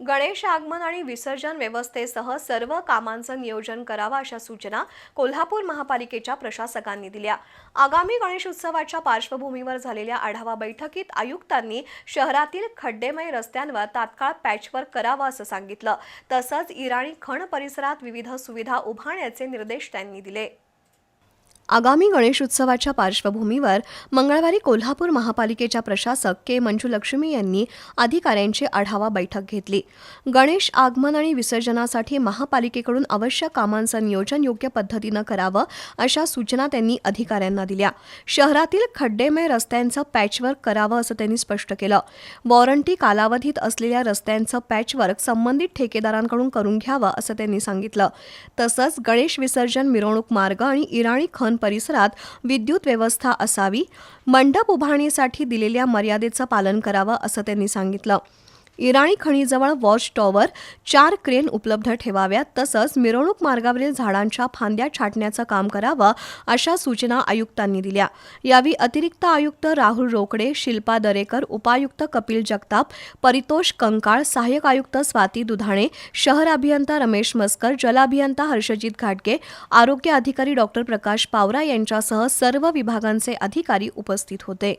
गणेश आगमन आणि विसर्जन व्यवस्थेसह सर्व कामांचं नियोजन करावं अशा सूचना कोल्हापूर महापालिकेच्या प्रशासकांनी दिल्या. आगामी गणेश उत्सवाच्या पार्श्वभूमीवर झालेल्या आढावा बैठकीत आयुक्तांनी शहरातील खड्डेमय रस्त्यांवर तात्काळ पॅचवर्क करावं असं सांगितलं. तसंच इराणी खण परिसरात विविध सुविधा उभारण्याचे निर्देश त्यांनी दिले. आगामी गणेश उत्सवाच्या पार्श्वभूमीवर मंगळवारी कोल्हापूर महापालिकेच्या प्रशासक के मंजुलक्ष्मी यांनी अधिकाऱ्यांची आढावा बैठक घेतली. गणेश आगमन आणि विसर्जनासाठी महापालिकेकडून आवश्यक कामांचं नियोजन योग्य पद्धतीनं करावं अशा सूचना त्यांनी अधिकाऱ्यांना दिल्या. शहरातील खड्डेमय रस्त्यांचं पॅचवर्क करावं असं त्यांनी स्पष्ट केलं. वॉरंटी कालावधीत असलेल्या रस्त्यांचं पॅचवर्क संबंधित ठेकेदारांकडून करून घ्यावं असं त्यांनी सांगितलं. तसंच गणेश विसर्जन मिरवणूक मार्ग आणि इराणी खन भवन परिसरात विद्युत व्यवस्था असावी मंडप उभारणीसाठी दिलेल्या मर्यादेचं पालन करावं असं त्यांनी सांगितलं. इराणी खणीजवळ वॉच टॉवर चार क्रेन उपलब्ध ठेवाव्यात तसंच मिरवणूक मार्गावरील झाडांच्या फांद्या छाटण्याचं काम करावं अशा सूचना आयुक्तांनी दिल्या. यावेळी अतिरिक्त आयुक्त राहुल रोकडे शिल्पा दरेकर उपायुक्त कपिल जगताप परितोष कंकाळ सहाय्यक आयुक्त स्वाती दुधाणे शहर अभियंता रमेश मस्कर जलाभियंता हर्षजित घाटगे आरोग्य अधिकारी डॉक्टर प्रकाश पावरा यांच्यासह सर्व विभागांचे अधिकारी उपस्थित होते.